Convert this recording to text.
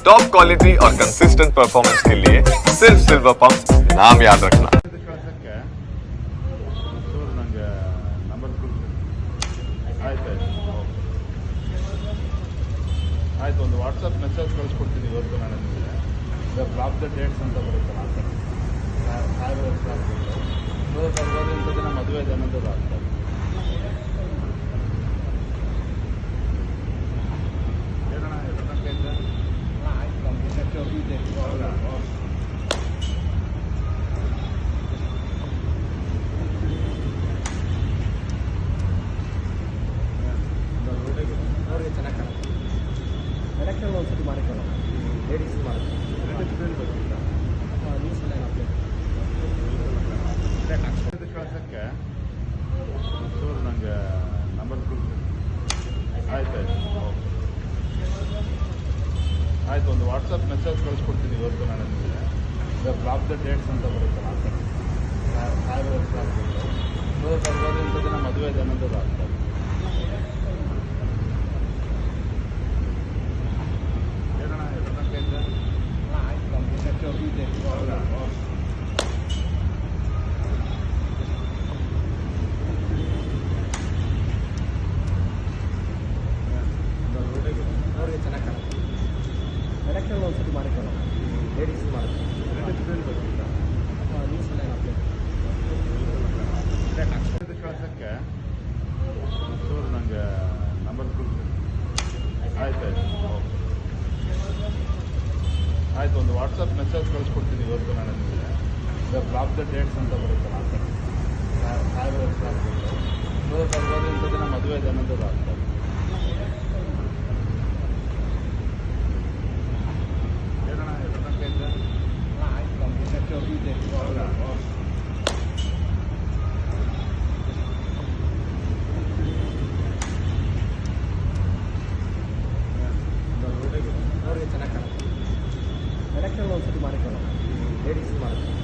Top quality और consistent performance के लिए सिर्फ सिल्वर पंप नाम याद रखना ಇದು ಕಳ್ಸಕ್ಕೆ ಚೂರು ನನಗೆ ನಂಬರ್ ಆಯ್ತು ಆಯ್ತು ಆಯ್ತು ಒಂದು ವಾಟ್ಸಪ್ ಮೆಸೇಜ್ ಕಳಿಸ್ಕೊಡ್ತೀನಿ ಇವತ್ತು ನಾನು ನಿಮಗೆ ಬ್ಲಾಕ್ ದ ಡೇಟ್ಸ್ ಅಂತ ಬರುತ್ತಲ್ಲ ಎಲೆಕ್ಟ್ರಲ್ ಒಂದ್ಸತಿ ಮಾಡಿಕೊಳ್ಳೋಣ ಲೇಡೀಸ್ ಮಾಡೋದು ನನಗೆ ನಂಬರ್ ಆಯ್ತು ಆಯ್ತು. ಒಂದು ವಾಟ್ಸಪ್ ಮೆಸೇಜ್ ಕಳಿಸ್ಕೊಡ್ತೀನಿ ಇವತ್ತು ನಾನು ನಿಮಗೆ. ಬ್ಲಾಕ್ ದ ಡೇಟ್ಸ್ ಅಂತ ಬರುತ್ತೆ ಸಾವಿರ ವರ್ಷ ಆಗ್ತದೆ ಮದುವೆ ಇದೆ ಎಲೆಕ್ಟ್ರಲ್ ಒಂದ್ಸತಿ ಮಾಡಿಕೊಳ್ಳೋಣ ಲೇಡೀಸ್ ಇದು ಕಳ್ಸಕ್ಕೆ ಚೂರು ನನಗೆ ನಂಬರ್ ಆಯ್ತು ಆಯ್ತು. ಆಯ್ತು, ಒಂದು ವಾಟ್ಸಪ್ ಮೆಸೇಜ್ ಕಳಿಸ್ಕೊಡ್ತೀನಿ ಇವತ್ತು ನಾನು ನಿಮಗೆ. ಬ್ಲಾಕ್ ದ ಡೇಟ್ಸ್ ಅಂತ ಬರುತ್ತಲ್ಲ. ಅವ್ರಿಗೆ ಚೆನ್ನಾಗಿ ಕಾಣುತ್ತೆ ಎಲೆಕ್ಟ್ರಲ್